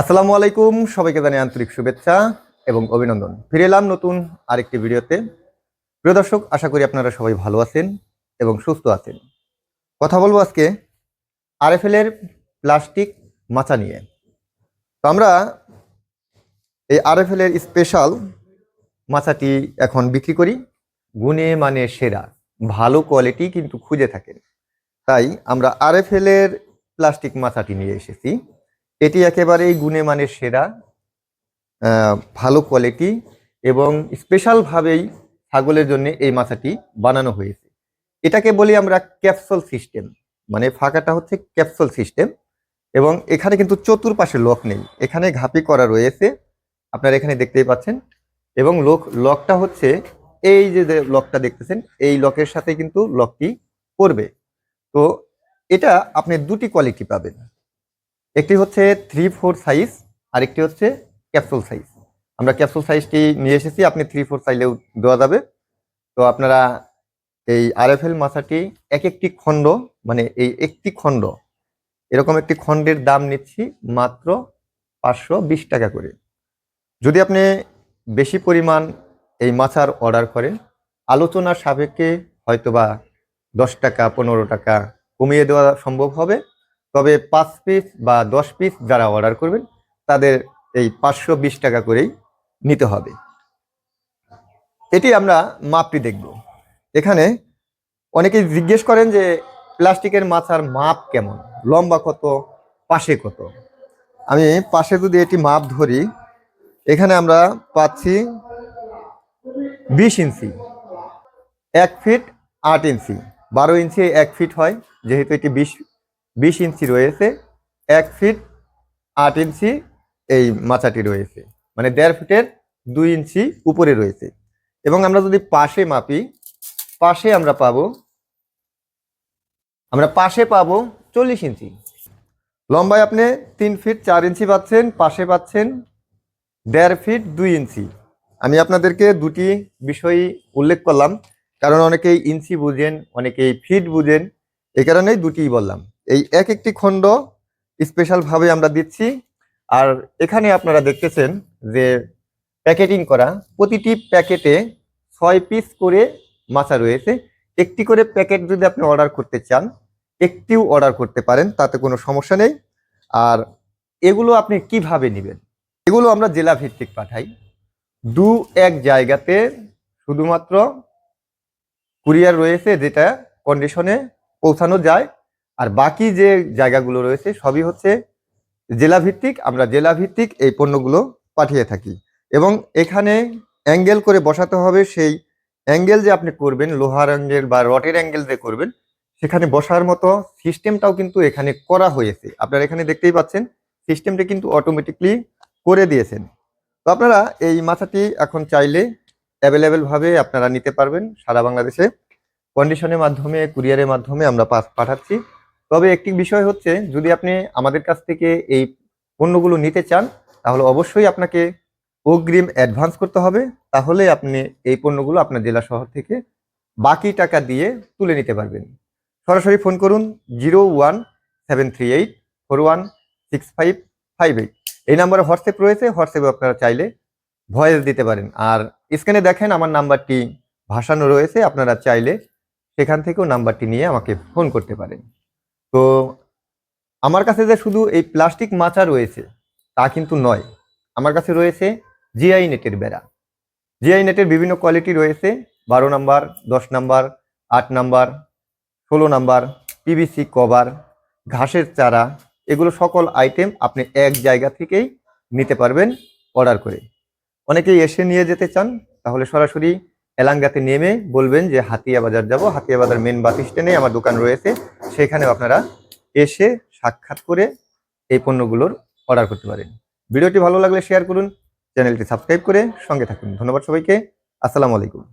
আসসালামু আলাইকুম, সবাইকে জানাই আন্তরিক শুভেচ্ছা এবং অভিনন্দন। ফিরে এলাম নতুন আরেকটি ভিডিওতে। প্রিয় দর্শক, আশা করি আপনারা সবাই ভালো আছেন এবং সুস্থ আছেন। কথা বলব আজকে আরএফএল এর প্লাস্টিক মাচা নিয়ে। তো আমরা এই আরএফএল এর স্পেশাল মাচাটি এখন বিক্রি করি। গুণে মানে সেরা, ভালো কোয়ালিটি কিন্তু খুঁজে থাকেন তাই আমরা আরএফএল এর প্লাস্টিক মাচাটি নিয়ে এসেছি। এটি একেবারেই গুণে মানের সেরা ভালো কোয়ালিটি এবং স্পেশালভাবেই ছাগলের জন্য এই মাথাটি বানানো হয়েছে। এটাকে বলি আমরা ক্যাপসুল সিস্টেম মানে ফাঁকাটা হচ্ছে ক্যাপসুল সিস্টেম এবং এখানে কিন্তু চতুর্পাশে লক নেই। এখানে ঘাপি করা রয়েছে, আপনারা এখানে দেখতেই পাচ্ছেন এবং লক লকটা হচ্ছে এই যে লকটা দেখতেছেন, এই লকের সাথে কিন্তু লকটি পড়বে তো এটা আপনি দুটি কোয়ালিটি পাবেন। একটি হচ্ছে থ্রি ফোর সাইজ আর একটি হচ্ছে ক্যাপসুল সাইজ আমরা ক্যাপসুল সাইজটি নিয়ে এসেছি? আপনি থ্রি ফোর সাইজেও দেওয়া যাবে। তো আপনারা এই আরএফএল মাছাটি এক একটি খণ্ড মানে এই একটি খণ্ড, এরকম একটি খণ্ডের দাম নিচ্ছি মাত্র পাঁচশো বিশ টাকা করে। যদি আপনি বেশি পরিমাণ এই মাছার অর্ডার করেন আলোচনার সাপেক্ষে হয়তোবা দশ টাকা, পনেরো টাকা কমিয়ে দেওয়া সম্ভব হবে। তবে পাঁচ পিস বা দশ পিস যারা অর্ডার করবেন, তাদের এই পাঁচশো বিশ টাকা করেই নিতে হবে। এটি আমরা মাপটি দেখব। এখানে অনেকেই জিজ্ঞেস করেন যে, প্লাস্টিকের মাছার মাপ কেমন? লম্বা কত? পাশে কত? আমি পাশে যদি এটি মাপ ধরি, এখানে আমরা পাচ্ছি বিশ ইঞ্চি, এক ফিট আট ইঞ্চি। বারো ইঞ্চি এক ফিট হয়, যেহেতু এটি বিশ বিশ ইঞ্চি রয়েছে, এক ফিট আট ইঞ্চি এই মাচাটি রয়েছে। মানে দেড় ফিটের দুই ইঞ্চি উপরে রয়েছে। এবং আমরা যদি পাশে মাপি, পাশে আমরা পাবো, আমরা পাশে পাবো চল্লিশ ইঞ্চি। লম্বায় আপনি তিন ফিট চার ইঞ্চি পাচ্ছেন, পাশে পাচ্ছেন দেড় ফিট দুই ইঞ্চি। আমি আপনাদেরকে দুটি বিষয় উল্লেখ করলাম, কারণ অনেকেই ইঞ্চি বুঝেন, অনেকেই ফিট বুঝেন এই কারণেই দুটিই বললাম। এই এক একটি খণ্ড স্পেশালভাবে আমরা দিচ্ছি। আর এখানে আপনারা দেখতেছেন যে প্যাকেটিং করা প্রতিটি প্যাকেটে ছয় পিস করে মাছা রয়েছে। একটি করে প্যাকেট যদি আপনি অর্ডার করতে চান, একটিও অর্ডার করতে পারেন, তাতে কোনো সমস্যা নেই। আর এগুলো আপনি কীভাবে নেবেন? এগুলো আমরা জেলা ভিত্তিক পাঠাই। দু এক জায়গাতে শুধুমাত্র কুরিয়ার রয়েছে যেটা কন্ডিশনে পৌঁছানো যায়। আর বাকি যে জায়গাগুলো রয়েছে সবই হচ্ছে জেলা ভিত্তিক আমরা জেলা ভিত্তিক এই পণ্যগুলো পাঠিয়ে থাকি। এবং এখানে অ্যাঙ্গেল করে বসাতে হবে সেই অ্যাঙ্গেল যে আপনি করবেন, লোহার অ্যাঙ্গেল বা রটের অ্যাঙ্গেল যে করবেন, সেখানে বসার মতো সিস্টেমটাও কিন্তু এখানে করা হয়েছে। আপনারা এখানে দেখতেই পাচ্ছেন, সিস্টেমটা কিন্তু অটোমেটিকলি করে দিয়েছেন। তো আপনারা এই মাথাটি এখন চাইলে অ্যাভেলেবেলভাবে আপনারা নিতে পারবেন সারা বাংলাদেশে। কন্ডিশনের মাধ্যমে কুরিয়ারের মাধ্যমে আমরা পাঠাচ্ছি। তবে একটি বিষয় হচ্ছে, যদি আপনি আমাদের কাছ থেকে এই পণ্যগুলো নিতে চান, তাহলে অবশ্যই আপনাকে অগ্রিম অ্যাডভান্স করতে হবে। তাহলে আপনি এই পণ্যগুলো আপনার জেলা শহর থেকে বাকি টাকা দিয়ে তুলে নিতে পারবেন। সরাসরি ফোন করুন zero one seven three eight four one six five five eight. এই নাম্বারে হোয়াটসঅ্যাপ রয়েছে, হোয়াটসঅ্যাপে আপনারা চাইলে ভয়েস দিতে পারেন। আর স্ক্রিনে দেখেন আমার নাম্বারটি ভাসানো রয়েছে, আপনারা চাইলে সেখান থেকেও নাম্বারটি নিয়ে আমাকে ফোন করতে পারেন। তো আমার কাছে যে শুধু এই প্লাস্টিক মাচা রয়েছে, তা কিন্তু নয়। আমার কাছে রয়েছে জিআই নেটের বেড়া। জিআই নেটের বিভিন্ন কোয়ালিটি রয়েছে। বারো নাম্বার, দশ নাম্বার, আট নাম্বার, ষোলো নাম্বার পিভিসি কভার ঘাসের চারা, এগুলো সকল আইটেম আপনি এক জায়গা থেকেই নিতে পারবেন অর্ডার করে। অনেকেই এসে নিয়ে যেতে চান, তাহলে সরাসরি এলাঙ্গাতে নেমে বলবেন যে হাতিয়া বাজার যাব। হাতিয়া বাজার মেন বাস স্ট্যান্ডে আমার দোকান রয়েছে। সেখানেও আপনারা এসে সাক্ষাৎ করে এই পণ্যগুলোর অর্ডার করতে পারেন। ভিডিওটি ভালো লাগলে শেয়ার করুন চ্যানেলটি সাবস্ক্রাইব করে সঙ্গে থাকুন। ধন্যবাদ সবাইকে। আসসালামু আলাইকুম।